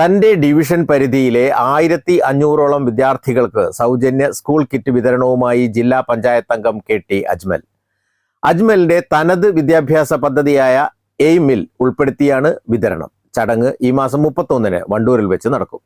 തന്റെ ഡിവിഷൻ പരിധിയിലെ ആയിരത്തി അഞ്ഞൂറോളം വിദ്യാർത്ഥികൾക്ക് സൗജന്യ സ്കൂൾ കിറ്റ് വിതരണവുമായി ജില്ലാ പഞ്ചായത്ത് അംഗം കെ ടി അജ്മൽ. അജ്മലിന്റെ തനത് വിദ്യാഭ്യാസ പദ്ധതിയായ എയിമിൽ ഉൾപ്പെടുത്തിയാണ് വിതരണം. ചടങ്ങ് ഈ മാസം മുപ്പത്തൊന്നിന് വണ്ടൂരിൽ വെച്ച് നടക്കും.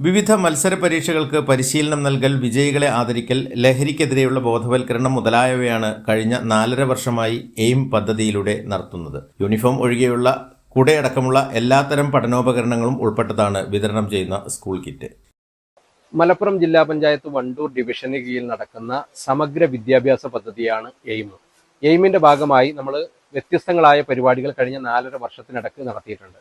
വിവിധ മത്സര പരീക്ഷകൾക്ക് പരിശീലനം നൽകൽ വിജയികളെ ആദരിക്കൽ ലഹരിക്കെതിരെയുള്ള ബോധവൽക്കരണം മുതലായവയാണ് കഴിഞ്ഞ നാലര വർഷമായി എയിം പദ്ധതിയിലൂടെ നടത്തുന്നത്. യൂണിഫോം ഒഴികെയുള്ള കുടയടക്കമുള്ള എല്ലാത്തരം പഠനോപകരണങ്ങളും ഉൾപ്പെട്ടതാണ് വിതരണം ചെയ്യുന്ന സ്കൂൾ കിറ്റ്. മലപ്പുറം ജില്ലാ പഞ്ചായത്ത് വണ്ടൂർ ഡിവിഷന് കീഴിൽ നടക്കുന്ന സമഗ്ര വിദ്യാഭ്യാസ പദ്ധതിയാണ് എയിം. എയിമിന്റെ ഭാഗമായി നമ്മൾ വ്യത്യസ്തങ്ങളായ പരിപാടികൾ കഴിഞ്ഞ നാലര വർഷത്തിനിടക്ക് നടത്തിയിട്ടുണ്ട്.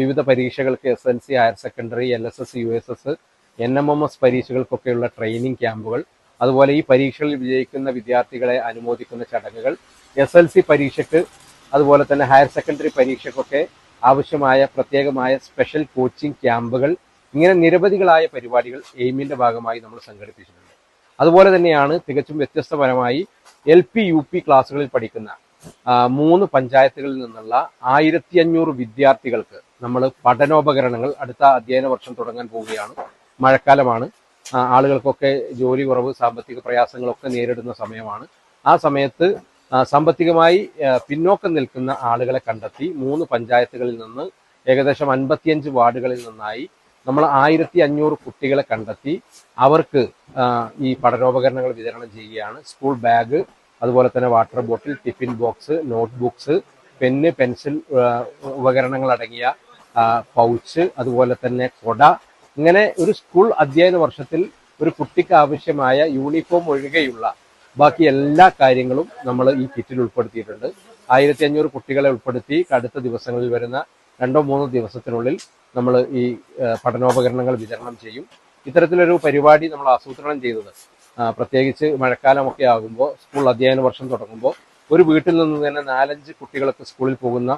വിവിധ പരീക്ഷകൾക്ക് S L C higher secondary L S S U S S N M M S പരീക്ഷകൾക്കൊക്കെയുള്ള training ക്യാമ്പുകൾ അതുപോലെ ഈ പരീക്ഷകളിൽ വിജയിക്കുന്ന വിദ്യാർത്ഥികളെ അനുമോദിക്കുന്ന ചടങ്ങുകൾ എസ് എൽ സി പരീക്ഷയ്ക്ക് അതുപോലെ തന്നെ ഹയർ സെക്കൻഡറി പരീക്ഷയ്ക്കൊക്കെ ആവശ്യമായ പ്രത്യേകമായ സ്പെഷ്യൽ കോച്ചിങ് ക്യാമ്പുകൾ ഇങ്ങനെ നിരവധികളായ പരിപാടികൾ എയിമിന്റെ ഭാഗമായി നമ്മൾ സംഘടിപ്പിച്ചിട്ടുണ്ട്. അതുപോലെ തന്നെയാണ് തികച്ചും വ്യത്യസ്തപരമായി എൽ പി യു പി ക്ലാസ്സുകളിൽ പഠിക്കുന്ന മൂന്ന് പഞ്ചായത്തുകളിൽ നിന്നുള്ള ആയിരത്തി അഞ്ഞൂറ് വിദ്യാർത്ഥികൾക്ക് നമ്മൾ പഠനോപകരണങ്ങൾ അടുത്ത അധ്യയന വർഷം തുടങ്ങാൻ പോവുകയാണ്. മഴക്കാലമാണ്. ആളുകൾക്കൊക്കെ ജോലി കുറവ് സാമ്പത്തിക പ്രയാസങ്ങളൊക്കെ നേരിടുന്ന സമയമാണ്. ആ സമയത്ത് സാമ്പത്തികമായി പിന്നോക്കം നിൽക്കുന്ന ആളുകളെ കണ്ടെത്തി മൂന്ന് പഞ്ചായത്തുകളിൽ നിന്ന് ഏകദേശം അൻപത്തിയഞ്ച് വാർഡുകളിൽ നിന്നായി നമ്മൾ ആയിരത്തി അഞ്ഞൂറ് കുട്ടികളെ കണ്ടെത്തി അവർക്ക് ഈ പഠനോപകരണങ്ങൾ വിതരണം ചെയ്യുകയാണ്. സ്കൂൾ ബാഗ് അതുപോലെ തന്നെ water bottle tiffin box notebooks pen pencil ഉപകരണങ്ങൾ അടങ്ങിയ പൗച്ച് അതുപോലെ തന്നെ കൊട. ഇങ്ങനെ ഒരു സ്കൂൾ അധ്യയന വർഷത്തിൽ ഒരു കുട്ടിക്ക് ആവശ്യമായ യൂണിഫോം ഒഴികെയുള്ള ബാക്കി എല്ലാ കാര്യങ്ങളും നമ്മൾ ഈ കിറ്റിൽ ഉൾപ്പെടുത്തിയിട്ടുണ്ട്. ആയിരത്തി അഞ്ഞൂറ് കുട്ടികളെ ഉൾപ്പെടുത്തി അടുത്ത ദിവസങ്ങളിൽ വരുന്ന രണ്ടോ മൂന്നോ ദിവസത്തിനുള്ളിൽ നമ്മൾ ഈ പഠനോപകരണങ്ങൾ വിതരണം ചെയ്യും. ഇത്തരത്തിലൊരു പരിപാടി നമ്മൾ ആസൂത്രണം ചെയ്തത് പ്രത്യേകിച്ച് മഴക്കാലമൊക്കെ ആകുമ്പോൾ സ്കൂൾ അധ്യയന വർഷം തുടങ്ങുമ്പോൾ ഒരു വീട്ടിൽ നിന്ന് തന്നെ നാലഞ്ച് കുട്ടികളൊക്കെ സ്കൂളിൽ പോകുന്ന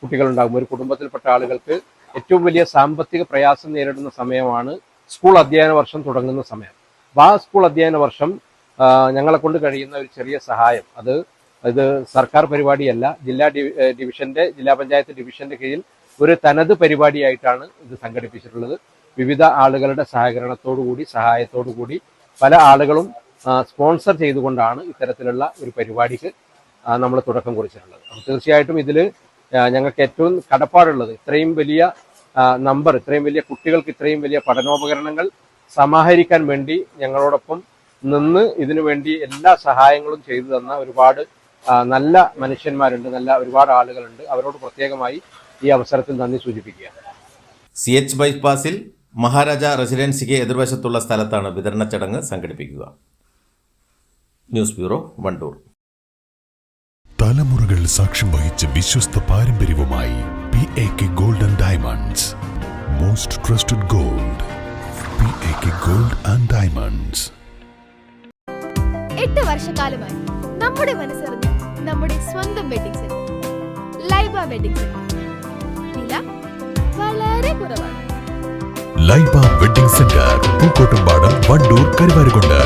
കുട്ടികളുണ്ടാകും. ഒരു കുടുംബത്തിൽപ്പെട്ട ആളുകൾക്ക് ഏറ്റവും വലിയ സാമ്പത്തിക പ്രയാസം നേരിടുന്ന സമയമാണ് സ്കൂൾ അധ്യയന വർഷം തുടങ്ങുന്ന സമയം. അപ്പോൾ ആ സ്കൂൾ അധ്യയന വർഷം ഞങ്ങളെ കൊണ്ട് കഴിയുന്ന ഒരു ചെറിയ സഹായം. അത് ഇത് സർക്കാർ പരിപാടിയല്ല ജില്ലാ ഡിവിഷന്റെ ജില്ലാ പഞ്ചായത്ത് ഡിവിഷന്റെ കീഴിൽ ഒരു തനത് പരിപാടിയായിട്ടാണ് ഇത് സംഘടിപ്പിച്ചിട്ടുള്ളത്. വിവിധ ആളുകളുടെ സഹകരണത്തോടു കൂടി സഹായത്തോടു കൂടി പല ആളുകളും സ്പോൺസർ ചെയ്തുകൊണ്ടാണ് ഇത്തരത്തിലുള്ള ഒരു പരിപാടിക്ക് നമ്മൾ തുടക്കം കുറിച്ചിട്ടുള്ളത്. തീർച്ചയായിട്ടും ഇതിൽ ഞങ്ങൾക്ക് ഏറ്റവും കടപ്പാടുള്ളത് ഇത്രയും വലിയ നമ്പർ ഇത്രയും വലിയ കുട്ടികൾക്ക് ഇത്രയും വലിയ പഠനോപകരണങ്ങൾ സമാഹരിക്കാൻ വേണ്ടി ഞങ്ങളോടൊപ്പം നിന്ന് ഇതിനു വേണ്ടി എല്ലാ സഹായങ്ങളും ചെയ്തു തന്ന ഒരുപാട് നല്ല മനുഷ്യന്മാരുണ്ട് നല്ല ഒരുപാട് ആളുകളുണ്ട്. അവരോട് പ്രത്യേകമായി ഈ അവസരത്തിൽ നന്ദി സൂചിപ്പിക്കുക സി എച്ച് ബൈപ്പാസിൽ മഹാരാജ റെസിഡൻസിക്ക് എതിർവശത്തുള്ള സ്ഥലത്താണ് വിതരണ ചടങ്ങ് സംഘടിപ്പിക്കുക. News bureau Wandoor. തലമുറകൾ സാക്ഷ്യം വഹിച്ച വിശ്വസ്ത പാരമ്പര്യവുമായി P A K golden diamonds most trusted gold P A K gold and diamonds എട്ട് വർഷക്കാലമായി നമ്മുടെ മനസ്സറിഞ്ഞ നമ്മുടെ സ്വന്തം വെഡിങ് സെന്റർ ലൈബ സെന്റർ വില വളരെ കുറവാണ്. Laiba wedding centre Pookkottumpadam Wandoor Karuvarakundu.